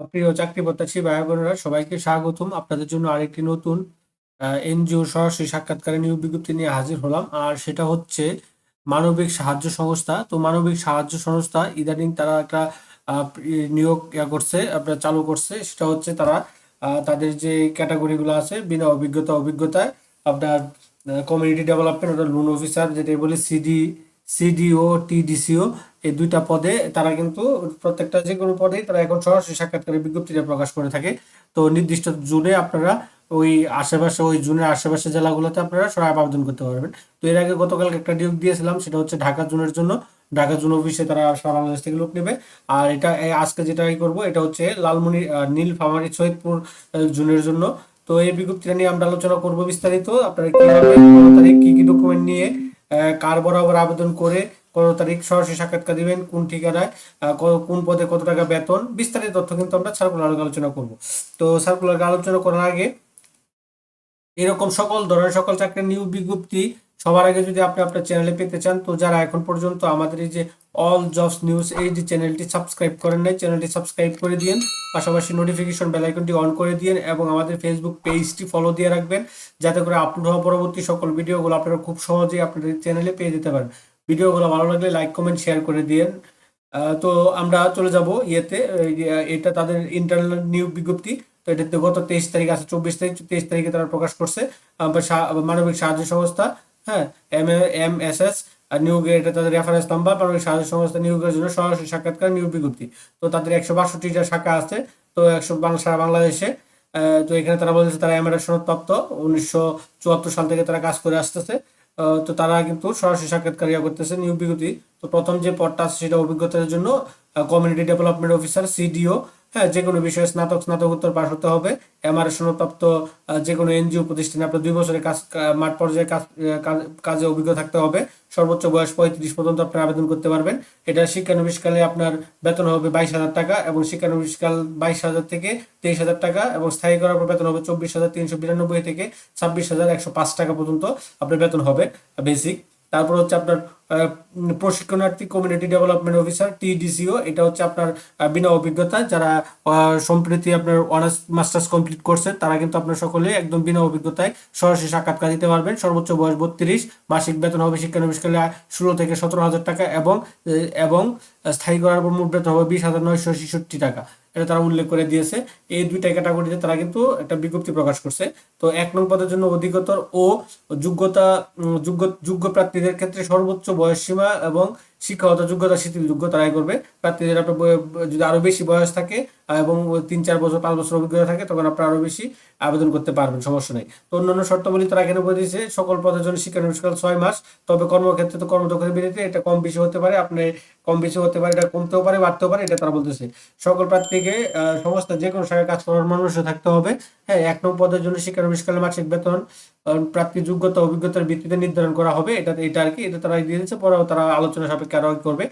প্রিয় চাকরি প্রত্যাশী ভাই বোনেরা, সবাইকে স্বাগতম। আপনাদের জন্য আরেকটি নতুন এনজিও সরাসরি সাক্ষাৎকারে নিয়োগ বিজ্ঞপ্তি নিয়ে হাজির হলাম। আর সেটা হচ্ছে মানবিক সাহায্য সংস্থা। তো মানবিক সাহায্য সংস্থা ইদানিং তারা একটা নিয়োগ করছে, আপনার চালু করছে। সেটা হচ্ছে তারা তাদের যে ক্যাটাগরিগুলো আছে, বিনা অভিজ্ঞতা অভিজ্ঞতায় আপনার কমিউনিটি ডেভেলপমেন্ট লোন অফিসার যেটা বলে সিডি সিডিও টিডিসিও এই দুইটা পদে তারা কিন্তু প্রত্যেকটা যে কোনো পদেই তারা এখন সরাসরি সাক্ষাৎকারের বিজ্ঞপ্তিটা প্রকাশ করে থাকে। তো নির্দিষ্ট জুনে আপনারা ওই আশেপাশে ওই জুনের আশেপাশে জেলাগুলোতে আপনারা সবাই আবেদন করতে পারবেন। তো এর আগে গতকাল একটা নিয়োগ দিয়েছিলাম সেটা হচ্ছে ঢাকা জুনের জন্য। ঢাকা জুন অফিসে তারা সারা বাংলাদেশ থেকে লোক নেবে। আর এটা আজকে যেটা করব এটা হচ্ছে লালমনি আহ, নীলফামারী সৈয়দপুর জুনের জন্য। তো এই বিজ্ঞপ্তিটা নিয়ে আমরা আলোচনা করব বিস্তারিত। আপনারা কীভাবে কি কি ডকুমেন্ট নিয়ে কার বরাবর আবেদন করে কত তারিখ সরাসরি সাক্ষাৎকার দিবেন, কোন ঠিকানায় কোন পদে কত টাকা বেতন, বিস্তারিত তথ্য কিন্তু আমরা সার্কুলার আলোচনা করব। তো সার্কুলার আলোচনা করার আগে এরকম সকল ধরনের সকল চাকরির নিয়োগ বিজ্ঞপ্তি সবার আগে যদি আপনি আপনার চ্যানেলে পেতে চান, তো যারা এখন পর্যন্ত আমাদের এই যে অল জবস নিউজ এই যে চ্যানেলটি সাবস্ক্রাইব করেন নাই চ্যানেলটি সাবস্ক্রাইব করে দিন পাশাপাশি নোটিফিকেশন বেল আইকনটি অন করে দিন এবং আমাদের ফেসবুক পেজটি ফলো দিয়ে রাখবেন, যাতে করে আপলোড হওয়া পরবর্তী সকল ভিডিওগুলো আপনারা খুব সহজেই আপনাদের চ্যানেলে পেয়ে যেতে পারেন। ভিডিওগুলো ভালো লাগলে লাইক কমেন্ট শেয়ার করে দিন তো আমরা চলে যাব ইয়েতে এটা তাদের ইন্টারনাল নিয়োগ বিজ্ঞপ্তি, তো এটাতে গত তেইশ তারিখ আছে, চব্বিশ তারিখ, তেইশ তারিখে তারা প্রকাশ করছে মানবিক সাহায্য সংস্থা। হ্যাঁ এম এম এস এস আর নিয়োগের এটা তাদের রেফারেন্স নাম্বার মানবিক সাহায্য সংস্থা জন্য সরাসরি সাক্ষাৎকার নিয়োগ বিজ্ঞপ্তি। তো তাদের একশো বাষট্টিটা শাখা আছে, তো একশো সারা বাংলাদেশে তো এখানে তারা বলেছে তারা এমআরএস সনদপ্রাপ্ত, উনিশশো চুয়াত্তর সাল থেকে তারা কাজ করে আসতেছে। তো তারা কিন্তু সরাসরি সাক্ষাৎকার ইয়া করতেছে নিয়োগ বিজ্ঞপ্তি। তো প্রথম যে পদটা আছে সেটা অভিজ্ঞতার জন্য কমিউনিটি ডেভেলপমেন্ট অফিসার সিডিও হ্যাঁ যে কোনো বিষয়ে স্নাতক স্নাতকোত্তর পাশ হতে হবে। এমআরএস সনদপ্রাপ্ত যে কোনো এনজিও প্রতিষ্ঠানে আপনার দুই বছরের কাজ মাঠ পর্যায়ে কাজ কাজে অভিজ্ঞ থাকতে হবে। সর্বোচ্চ বয়স পঁয়ত্রিশ পর্যন্ত আপনি আবেদন করতে পারবেন। এটা শিক্ষানবিশকালে আপনার বেতন হবে বাইশ হাজার টাকা এবং শিক্ষানবিশকাল বাইশ হাজার থেকে তেইশ হাজার টাকা এবং স্থায়ী করার পর বেতন হবে চব্বিশ হাজার তিনশো বিরানব্বই থেকে ছাব্বিশ হাজার একশো পাঁচ টাকা পর্যন্ত আপনার বেতন হবে বেসিক তারপর হচ্ছে আপনার প্রশিক্ষণার্থী কমিউনিটি ডেভেলপমেন্ট অফিসার, টিডিসিও, এটা হচ্ছে আপনার বিনা অভিজ্ঞতা। যারা সম্প্রতি আপনার অনার্স, মাস্টার্স কমপ্লিট করছে তারা কিন্তু আপনার সকলে একদম বিনা অভিজ্ঞতায় সরাসরি সাক্ষাৎকার দিতে পারবেন। সর্বোচ্চ বয়স বত্রিশ, মাসিক বেতন হবে শিক্ষানবিশকালে ষোলো থেকে সতেরো হাজার টাকা এবং এবং স্থায়ী করার পর মোট বেতন হবে বিশ হাজার নয়শো ছেষট্টি টাকা। এটা তারা উল্লেখ করে দিয়েছে। এই দুইটা ক্যাটাগরিতে তারা কিন্তু একটা বিজ্ঞপ্তি প্রকাশ করছে। তো এক নং পদের জন্য অধিকতর ও যোগ্যতা যোগ্য যোগ্য প্রার্থীদের ক্ষেত্রে সর্বোচ্চ বয়স সীমা এবং শিক্ষাগত যোগ্যতা শিথিলযোগ্য তারাই করবে। প্রার্থীদের আপনার যদি আরও বেশি বয়স থাকে এবং তিন, চার বছর, পাঁচ বছর অভিজ্ঞতা থাকে, তখন আপনার আরও বেশি আবেদন করতে পারবেন, সমস্যা নেই। তো অন্যান্য শর্তাবলী তারা এখানে বলে দিয়েছে, সকল পদের জন্য শিক্ষা শিক্ষানবিষ্কাল ছয় মাস, তবে কর্মক্ষেত্রে তো কর্মদক্ষতার বিরুদ্ধে এটা কম বেশি হতে পারে, আপনি কম বেশি হতে পারে, এটা কমতেও পারে, বাড়তেও পারে, এটা তারা বলতেছে। সকল প্রার্থীকে সংস্থা যে কোনো শাখায় কাজ করার মানুষ থাকতে হবে। হ্যাঁ এক নম্বর পদের জন্য শিক্ষা শিক্ষানবিষ্কালে মাসিক বেতন প্রাপ্তির যোগ্যতা, অভিজ্ঞতার ভিত্তিতে নির্ধারণ করা হবে, এটা এটা আর কি, এটা তারা দিয়ে দিচ্ছে পরেও তারা আলোচনা সাপেক্ষে আরও করবে।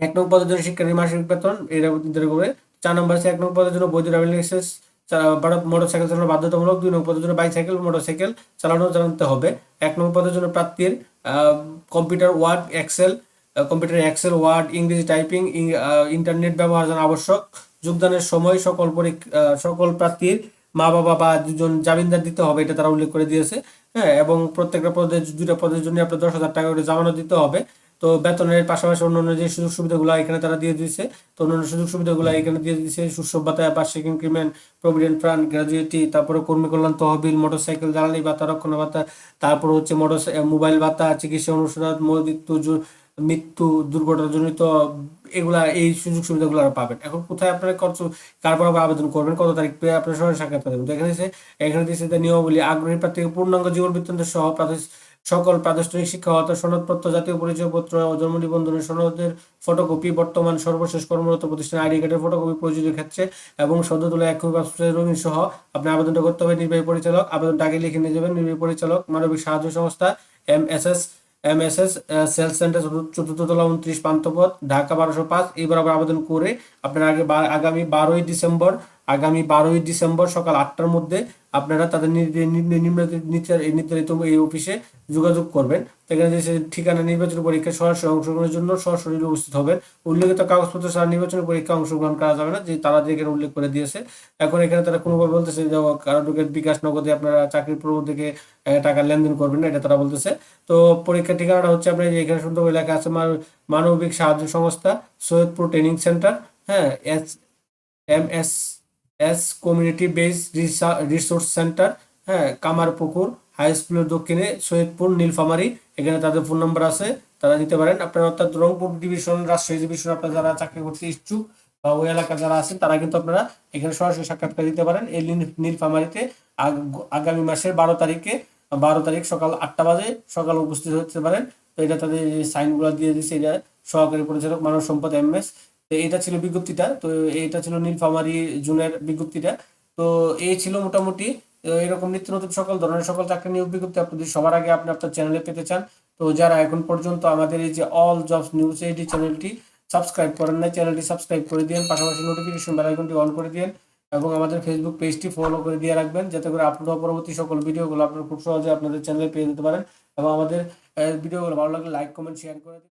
এক নং পদের জন্য শিক্ষার্থী মাসিক বেতন নির্ধারণ করবে। চার নম্বর আছে এক নং পদের জন্য বৈধ ড্রাইভিং লাইসেন্স মোটর সাইকেল চালানো বাধ্যতামূলক। দুই নং পদের জন্য বাইসাইকেল মোটর সাইকেল চালানো জানতে হবে। এক নং পদের জন্য প্রার্থীর computer word Excel computer Excel word ইংরেজি টাইপিং ইন্টারনেট ব্যবহার জানা আবশ্যক। যোগদানের সময় সকল সকল প্রার্থীর মা বাবা বা দুজন জামিনদার দিতে হবে, এটা তারা উল্লেখ করে দিয়েছে। হ্যাঁ এবং প্রত্যেকটা পদের দুইটা পদের জন্য আপনার দশ হাজার টাকা করে জামানত দিতে হবে। তো বেতনের পাশাপাশি অন্যান্য যে সুযোগ সুবিধাগুলো এখানে তারা দিয়ে দিয়েছে, তো অন্যান্য সুযোগ সুবিধাগুলো এখানে দিয়ে দিয়েছে সুস্থ ভাতা বার্ষিক ইনক্রিমেন্ট প্রভিডেন্ট ফান্ড গ্র্যাজুয়েটি তারপরে কর্মী কল্যাণ তহবিল মোটরসাইকেল জ্বালানি ভাতা রক্ষণ ভাতা তারপর হচ্ছে মোটর মোবাইল ভাতা, চিকিৎসা অনুষদ মৃত্যু মৃত্যু দুর্ঘটনাজনিত, এগুলা, এই সুযোগ সুবিধাগুলো আর পাবেন। এখন কোথায় আপনারা কত কার বরাবর আবেদন করবেন, কত তারিখ পেয়ে আপনার সরাসরি সাক্ষাৎ পাবেন এখানে এখানে দিয়েছে নিয়মাবলী, আগ্রহী প্রার্থীকে পূর্ণাঙ্গ জীবন বৃত্তান্ত সহ প্রাদেশিক সকল প্রাতিষ্ঠানিক শিক্ষাগত সনদপত্র জাতীয় পরিচয়পত্র ও জন্ম নিবন্ধনের সনদের ফটোকপি, বর্তমান সর্বশেষ কর্মরত প্রতিষ্ঠান আইডি কার্ডের ফটোকপি প্রয়োজনীয় ক্ষেত্রে এবং সদ্য তোলা এক রঙিন সহ আপনি আবেদনটা করতে হবে নির্বাহী পরিচালক। আবেদনটা আগে লিখে নিয়ে যাবেন নির্বাহী পরিচালক, মানবিক সাহায্য সংস্থা M S S M S S sales centre চতুর্থ তলা উনত্রিশ পান্থপথ, ঢাকা বারোশো পাঁচ। এই বরাবর আবেদন করে আপনার আগে আগামী বারোই ডিসেম্বর আগামী বারোই ডিসেম্বর সকাল আটটার মধ্যে আপনারা তাদের নির্ধারিত এই অফিসে যোগাযোগ করবেন। সেখানে যে ঠিকানা, নির্বাচনী পরীক্ষায় সরাসরি অংশগ্রহণের জন্য সরাসরি উপস্থিত হবেন। উল্লেখিত কাগজপত্র ছাড়া নির্বাচনী পরীক্ষা অংশগ্রহণ করা যাবে না, যে তারা যে এখানে উল্লেখ করে দিয়েছে। এখন এখানে তারা কোনোভাবে বলতেছে যে কারও ঢুকে বিকাশ নগদে আপনারা চাকরির পূর্ব থেকে টাকা লেনদেন করবেন না, এটা তারা বলতেছে। তো পরীক্ষার ঠিকানাটা হচ্ছে আপনার এখানে সুন্দর লেখা আছে, মান- মানবিক সাহায্য সংস্থা, সৈয়দপুর ট্রেনিং সেন্টার হ্যাঁ S M S S community base resource centre হ্যাঁ কামারপুকুর হাই স্কুলের দক্ষিণে সৈয়দপুর, নীলফামারী। এখানে তাদের ফোন নাম্বার আছে, তারা দিতে পারেন। আপনারা অর্থাৎ রংপুর ডিভিশন, রাজশাহী ডিভিশন, আপনারা যারা চাকরি করতে ইচ্ছুক বা ওই এলাকা যারা আছেন, তারা কিন্তু আপনারা এখানে সরাসরি সাক্ষাৎকার দিতে পারেন। এই নীল- নীলফামারীতে আগ- আগামী মাসের বারো তারিখে, বারো তারিখ সকাল আটটা বাজে সকালে উপস্থিত হতে পারেন। তো এটা তাদের সাইনগুলো দিয়ে দিচ্ছে এটা সহকারী পরিচালক মানব সম্পদ এম এস। এটা ছিল বিজ্ঞপ্তিটা। তো এটা ছিল নীলফামারী জুনের বিজ্ঞপ্তিটা। তো এই ছিল মোটামুটি এরকম নিত্য নতুন সকল ধরনের সকল চাকরি নিয়োগ বিজ্ঞপ্তি আপনাদের সবার আগে আপনি আপনার চ্যানেলে পেতে চান। তো যারা এখন পর্যন্ত আমাদের এই যে অল জবস নিউজ এইটি চ্যানেলটি সাবস্ক্রাইব করেন না চ্যানেলটি সাবস্ক্রাইব করে দিন পাশাপাশি নোটিফিকেশন বেল আইকনটি অন করে দিন এবং আমাদের ফেসবুক পেজটি ফলো করে দিয়ে রাখবেন যাতে করে আপলোড পরবর্তী সকল ভিডিওগুলো আপনারা খুব সহজে আপনাদের চ্যানেলে পেয়ে যেতে পারেন এবং আমাদের ভিডিওগুলো ভালো লাগলে লাইক কমেন্ট শেয়ার করে দিন।